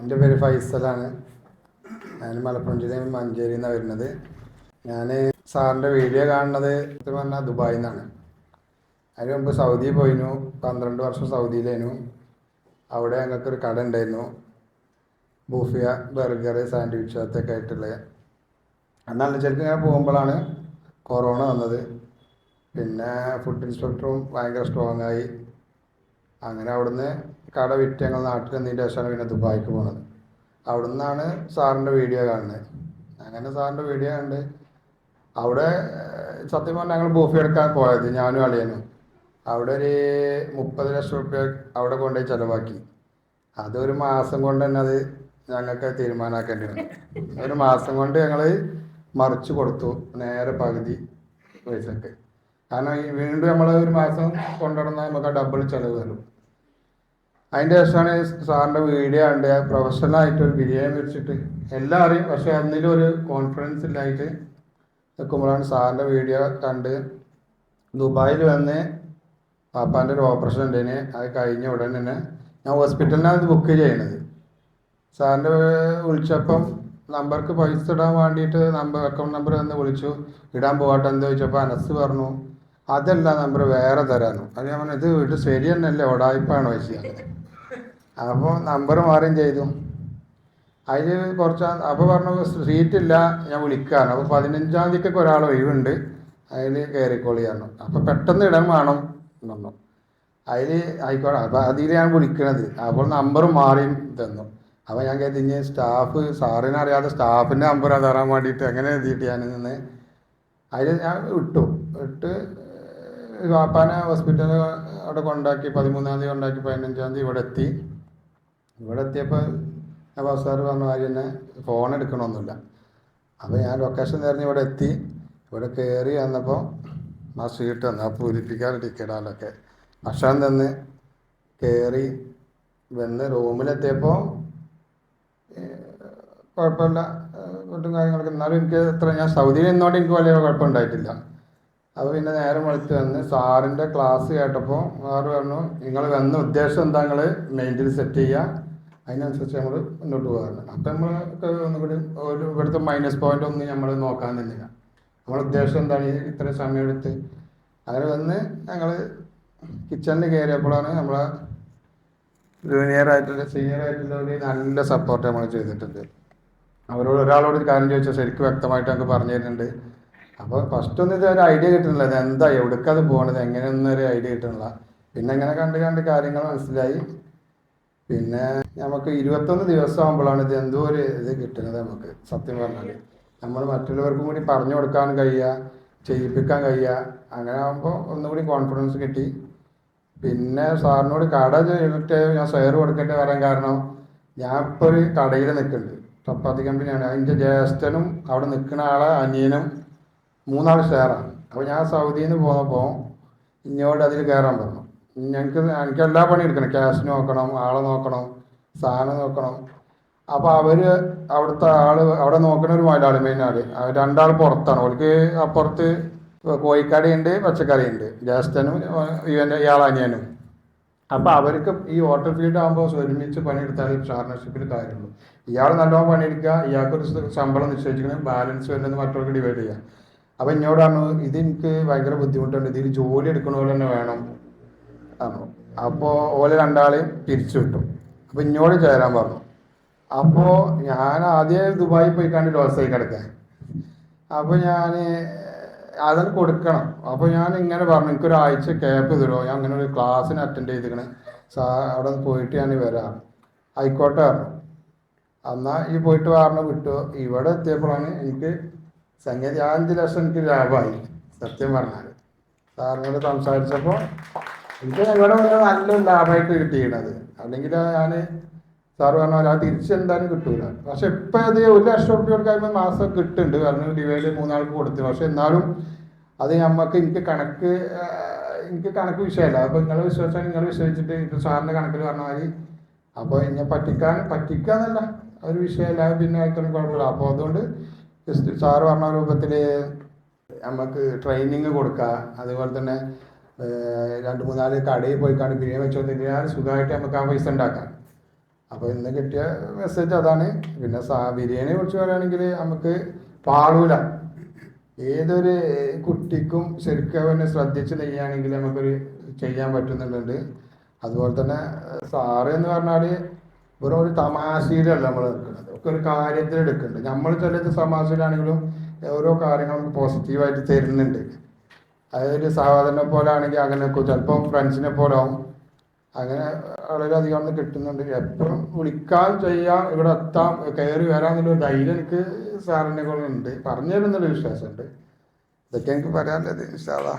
എന്റെ പേര് ഫൈസലാണ്. ഞാൻ മലപ്പുറം ജില്ലയിൽ മഞ്ചേരിയിൽ നിന്നാണ് വരുന്നത്. ഞാൻ സാറിന്റെ വീഡിയോ കാണുന്നത് പറഞ്ഞാൽ ദുബായിൽ നിന്നാണ്. അതിന് മുമ്പ് സൗദിയിൽ പോയിരുന്നു. പന്ത്രണ്ട് വർഷം സൗദിയിലായിരുന്നു. അവിടെ ഞങ്ങൾക്കൊരു കട ഉണ്ടായിരുന്നു. ബൂഫിയ ബർഗർ സാൻഡ്വിച്ച് അതൊക്കെ ആയിട്ടുള്ളത് അന്നാണ് ശരിക്കും ഞാൻ പോകുമ്പോഴാണ് കൊറോണ വന്നത്. പിന്നെ ഫുഡ് ഇൻസ്പെക്ടറും ഭയങ്കര സ്ട്രോങ് ആയി. അങ്ങനെ അവിടുന്ന് കട വിറ്റ് ഞങ്ങൾ നാട്ടിൽ എന്നതിന്റെ ശേഷമാണ് പിന്നെ ദുബായിക്ക് പോണത് അവിടുന്നാണ് സാറിന്റെ വീഡിയോ കാണുന്നത്. അങ്ങനെ സാറിന്റെ വീഡിയോ കണ്ട് അവിടെ സത്യം പറഞ്ഞാൽ ഞങ്ങൾ ബൂഫി എടുക്കാൻ പോയത് ഞാനും അളിയനും. അവിടെ ഒരു മുപ്പത് ലക്ഷം റുപ്യ അവിടെ കൊണ്ടുപോയി ചിലവാക്കി. അതൊരു മാസം കൊണ്ട് തന്നെ അത് ഞങ്ങൾക്ക് തീരുമാനമാക്കേണ്ടി വന്നു. ഒരു മാസം കൊണ്ട് ഞങ്ങൾ മറിച്ച് കൊടുത്തു നേരെ പകുതി പൈസക്ക്. കാരണം ഈ വീണ്ടും നമ്മൾ ഒരു മാസം കൊണ്ടുവന്നാൽ നമുക്ക് ഡബിൾ ചിലവ് വരും അതിന്റെ ശേഷമാണ് സാറിന്റെ വീഡിയോ ഉണ്ട് പ്രൊഫഷണൽ ആയിട്ട് ഒരു ബിരിയാണി വെച്ചിട്ട് എല്ലാം അറിയും പക്ഷേ അതിലും ഒരു കോൺഫിഡൻസ് ഇല്ലായിട്ട് നിൽക്കുമ്പോഴാണ് സാറിന്റെ വീഡിയോ കണ്ട് ദുബായിൽ വന്ന് പാപ്പാന്റെ ഒരു ഓപ്പറേഷൻ ഉണ്ടേന് അത് കഴിഞ്ഞ ഉടനെ തന്നെ ഞാൻ ഹോസ്പിറ്റലിനകത്ത് ബുക്ക് ചെയ്യണത്. സാറിന്റെ വിളിച്ചപ്പം നമ്പർക്ക് പൈസ ഇടാൻ വേണ്ടിയിട്ട് നമ്പർ അക്കൗണ്ട് നമ്പർ തന്നെ വിളിച്ചു. ഇടാൻ പോകട്ടെ എന്ന് ചോദിച്ചപ്പോൾ അനസ് പറഞ്ഞു അതല്ല നമ്പർ വേറെ തരാനും അത് ഞാൻ പറഞ്ഞു ഇത് വീട്ട് ശരി തന്നെയല്ലേ ഒടായ്പാണ് വെച്ചത് അപ്പോൾ നമ്പർ മാറുകയും ചെയ്തു. അതിൽ കുറച്ച് അപ്പോൾ പറഞ്ഞു സീറ്റ് ഇല്ല ഞാൻ വിളിക്കാണ് അപ്പോൾ പതിനഞ്ചാം തീയതിക്കൊക്കെ ഒരാൾ ഒഴിവുണ്ട്. അതിൽ കയറിക്കോളി പറഞ്ഞു. അപ്പോൾ പെട്ടെന്ന് ഇടം വേണം എന്നു അതിൽ ആയിക്കോട്ടെ അപ്പോൾ അതിൽ ഞാൻ വിളിക്കണത്. അപ്പോൾ നമ്പർ മാറി തന്നു. അപ്പോൾ ഞാൻ കരുതി ഇനി സ്റ്റാഫ് സാറിനെ അറിയാതെ സ്റ്റാഫിന്റെ നമ്പർ തരാൻ വേണ്ടിയിട്ട് അങ്ങനെ എഴുതിയിട്ട് ഞാൻ നിന്ന് അതിൽ ഞാൻ ഇട്ടു. വിട്ട് വാപ്പാനെ ഹോസ്പിറ്റലിൽ അവിടെ കൊണ്ടാക്കി പതിമൂന്നാം തീയതി കൊണ്ടാക്കി പതിനഞ്ചാം തീയതി ഇവിടെ എത്തി. ഇവിടെ എത്തിയപ്പോൾ നവാസ് സാർ പറഞ്ഞ കാര്യം തന്നെ ഫോൺ എടുക്കണമൊന്നുമില്ല അപ്പോൾ ഞാൻ ലൊക്കേഷൻ തിരഞ്ഞ് ഇവിടെ എത്തി. ഇവിടെ കയറി വന്നപ്പോൾ ആ സീറ്റ് തന്നു ആ പൂരിപ്പിക്കാൻ ടിക്കറ്റാലൊക്കെ ഭക്ഷണം തന്ന് കയറി വന്ന് റൂമിലെത്തിയപ്പോൾ കുഴപ്പമില്ല. ഫുഡും കാര്യങ്ങളൊക്കെ. എന്നാലും എനിക്ക് എത്ര ഞാൻ സൗദിയിൽ നിന്നോണ്ട് എനിക്ക് വലിയ കുഴപ്പമുണ്ടായിട്ടില്ല അപ്പോൾ പിന്നെ നേരെ വിളിച്ചു വന്ന് സാറിന്റെ ക്ലാസ് കേട്ടപ്പോൾ സാറ് പറഞ്ഞു നിങ്ങൾ വന്ന ഉദ്ദേശം എന്താ നിങ്ങൾ മെയിന്റിൽ സെറ്റ് ചെയ്യുക അതിനനുസരിച്ച് നമ്മൾ മുന്നോട്ട് പോകാറുണ്ട്. അപ്പം നമ്മൾ ഒന്നുകൂടി ഒരു ഇവിടുത്തെ മൈനസ് പോയിന്റ് ഒന്നും നമ്മൾ നോക്കാൻ നിന്നില്ല. നമ്മുടെ ഉദ്ദേശം എന്താണ്? ഇത്ര സമയം എടുത്ത്. അങ്ങനെ വന്ന് ഞങ്ങൾ കിച്ചണിൽ കയറിയപ്പോഴാണ് നമ്മളെ ജൂനിയർ ആയിട്ടുള്ള സീനിയർ ആയിട്ടുള്ള നല്ല സപ്പോർട്ട് നമ്മൾ ചെയ്തിട്ടുണ്ട്. അവരോട് ഒരാളോട് ഒരു കാര്യം ചോദിച്ചാൽ ശരിക്കും വ്യക്തമായിട്ട് ഞങ്ങൾക്ക് പറഞ്ഞു തരുന്നുണ്ട്. അപ്പോൾ ഫസ്റ്റ് ഒന്നും ഇതൊരു ഐഡിയ കിട്ടുന്നില്ല. ഇത് എന്താ എവിടേക്കത് പോകണത് എങ്ങനെയൊന്നും ഒരു ഐഡിയ കിട്ടുന്നില്ല. പിന്നെ ഇങ്ങനെ കണ്ട് കണ്ട് കാര്യങ്ങൾ മനസ്സിലായി. പിന്നെ നമുക്ക് ഇരുപത്തൊന്ന് ദിവസം ആകുമ്പോഴാണ് ഇത് എന്തോ ഒരു ഇത് കിട്ടുന്നത് നമുക്ക് സത്യം പറഞ്ഞാൽ നമ്മൾ മറ്റുള്ളവർക്കും കൂടി പറഞ്ഞു കൊടുക്കാൻ കഴിയുക ചെയ്യിപ്പിക്കാൻ കഴിയുക അങ്ങനെ ആകുമ്പോൾ ഒന്നുകൂടി കോൺഫിഡൻസ് കിട്ടി. പിന്നെ സാറിനോട് കട ചെയ്തിട്ട് ഞാൻ ഷെയർ കൊടുക്കേണ്ടി വരാൻ കാരണം ഞാൻ ഇപ്പോൾ ഒരു കടയിൽ നിൽക്കുന്നുണ്ട് ചപ്പാത്തി കമ്പനിയാണ് അതിന്റെ ജ്യേഷ്ഠനും അവിടെ നിൽക്കുന്ന ആളെ അനിയനും. മൂന്നാൾ ഷെയറാണ് അപ്പോൾ ഞാൻ സൗദിയിൽ നിന്ന് പോന്നപ്പോൾ ഇങ്ങോട്ട് അതിൽ കയറാൻ പറഞ്ഞു. ഞങ്ങൾക്ക് എനിക്ക് എല്ലാ പണി എടുക്കണം. ക്യാഷ് നോക്കണം ആളെ നോക്കണം സാധനം നോക്കണം. അപ്പോൾ അവർ അവിടുത്തെ ആൾ അവിടെ നോക്കുന്ന ഒരു മലയാളി മെയിൻ ആൾ രണ്ടാൾ പുറത്താണ്. അവർക്ക് അപ്പുറത്ത് കോഴിക്കടയുണ്ട് പച്ചക്കറിയുണ്ട് ജ്യേഷ്ഠനും ഇവന്റെ ഇയാൾ അനിയനും. അപ്പോൾ അവർക്ക് ഈ വാട്ടർ ഫീൽഡ് ആകുമ്പോൾ ഒരുമിച്ച് പണിയെടുത്താൽ പാർട്ണർഷിപ്പിൽ കാര്യമുള്ളൂ. ഇയാൾ നല്ലോണം പണിയെടുക്കുക. ഇയാൾക്കൊരു ശമ്പളം നിശ്ചയിച്ചിരിക്കുന്നത് ബാലൻസ് വരുന്നത് മറ്റുള്ളവർക്ക് ഡിവൈഡ് ചെയ്യുക അപ്പോൾ എന്നോടാണ് ഇത് എനിക്ക് ഭയങ്കര ബുദ്ധിമുട്ടുണ്ട്. ഇതിൽ ജോലി എടുക്കണ പോലെ തന്നെ വേണം. അപ്പോൾ ഓലെ രണ്ടാളെയും പിരിച്ചു വിട്ടു. അപ്പോൾ ഇന്നോട് ചേരാൻ പറഞ്ഞു. അപ്പോൾ ഞാൻ ആദ്യം ദുബായി പോയി കണ്ട് ലോസായി കിടക്കാൻ. അപ്പോൾ ഞാൻ അതിന് കൊടുക്കണം. അപ്പോൾ ഞാൻ ഇങ്ങനെ പറഞ്ഞു എനിക്കൊരാഴ്ച ക്യാപ്പ് തരുമോ ഞാൻ അങ്ങനെ ഒരു ക്ലാസ്സിന് അറ്റൻഡ് ചെയ്തിരിക്കണേ. സാ അവിടെ പോയിട്ട് ഞാൻ വരാം. ആയിക്കോട്ടെ പറഞ്ഞു. എന്നാ ഈ പോയിട്ട് പറഞ്ഞു വിട്ടു. ഇവിടെ എത്തിയപ്പോഴാണ് എനിക്ക് സംഗതി അഞ്ച് ലക്ഷം എനിക്ക് ലാഭമായി സത്യം പറഞ്ഞാൽ. സാറിനോട് സംസാരിച്ചപ്പോൾ എനിക്ക് ഞങ്ങളുടെ മുന്നിൽ നല്ല ലാഭമായിട്ട് കിട്ടിയിരുന്നത്. അല്ലെങ്കിൽ ഞാൻ സാറ് പറഞ്ഞ പോലെ അത് തിരിച്ചെന്തായാലും കിട്ടൂല. പക്ഷെ ഇപ്പം അത് ഒരു ലക്ഷം റുപ്യ കൊടുക്കുമ്പോൾ മാസം കിട്ടുന്നുണ്ട്. കാരണം ഡിവൈഡ് മൂന്നാൾക്ക് കൊടുത്തു. പക്ഷെ എന്നാലും അത് നമുക്ക് എനിക്ക് കണക്ക് എനിക്ക് കണക്ക് വിഷയമല്ല. അപ്പോൾ നിങ്ങൾ വിശ്വസിച്ചാൽ നിങ്ങൾ വിശ്വസിച്ചിട്ട് ഇപ്പോൾ സാറിന്റെ കണക്കിൽ പറഞ്ഞ മാതിരി അപ്പോൾ എന്നെ പറ്റിക്കാൻ പറ്റിക്കാന്നല്ല. ഒരു വിഷയമല്ല. പിന്നെ ആയിക്കോളും കുഴപ്പമില്ല. അപ്പോൾ അതുകൊണ്ട് ജസ്റ്റ് സാറ് പറഞ്ഞ രൂപത്തിൽ നമുക്ക് ട്രെയിനിങ് കൊടുക്കുക അതുപോലെ തന്നെ രണ്ട് മൂന്നാൽ കടയിൽ പോയി കണ്ട് ബിരിയാണി വെച്ചുകൊണ്ടിരിക്കാൻ സുഖമായിട്ട് നമുക്ക് ആ പൈസ ഉണ്ടാക്കാം അപ്പോൾ ഇന്ന് കിട്ടിയ മെസ്സേജ് അതാണ്. പിന്നെ സാ ബിരിയാണിയെ കുറിച്ച് പറയുകയാണെങ്കിൽ നമുക്ക് പാടൂല ഏതൊരു കുട്ടിക്കും ശരിക്കും അവനെ ശ്രദ്ധിച്ച് നെയ്യാണെങ്കിൽ നമുക്കൊരു ചെയ്യാൻ പറ്റുന്നുണ്ട്. അതുപോലെ തന്നെ സാറ് എന്ന് പറഞ്ഞാൽ വെറും ഒരു തമാശയിലല്ല നമ്മൾ എടുക്കുന്നത്. ഒക്കെ ഒരു കാര്യത്തിൽ എടുക്കുന്നുണ്ട്. നമ്മൾ ചിലത് തമാശയിലാണെങ്കിലും ഓരോ കാര്യങ്ങളും പോസിറ്റീവായിട്ട് തരുന്നുണ്ട്. അതായത് സഹോദരനെ പോലെ ആണെങ്കിൽ അങ്ങനെ ചിലപ്പോൾ ഫ്രണ്ട്സിനെ പോലെ ആവും. അങ്ങനെ വളരെയധികം ഒന്ന് കിട്ടുന്നുണ്ട്. എപ്പോഴും വിളിക്കാൻ ചെയ്യാം ഇവിടെ എത്താം കയറി വരാമെന്നുള്ള ധൈര്യം എനിക്ക് സാറിനെ കൊണ്ട് ഉണ്ട്. പറഞ്ഞു തരുന്നുള്ള വിശ്വാസമുണ്ട്. ഇതൊക്കെ എനിക്ക് പറയാനുള്ളത് ഇൻഷാല്ലാ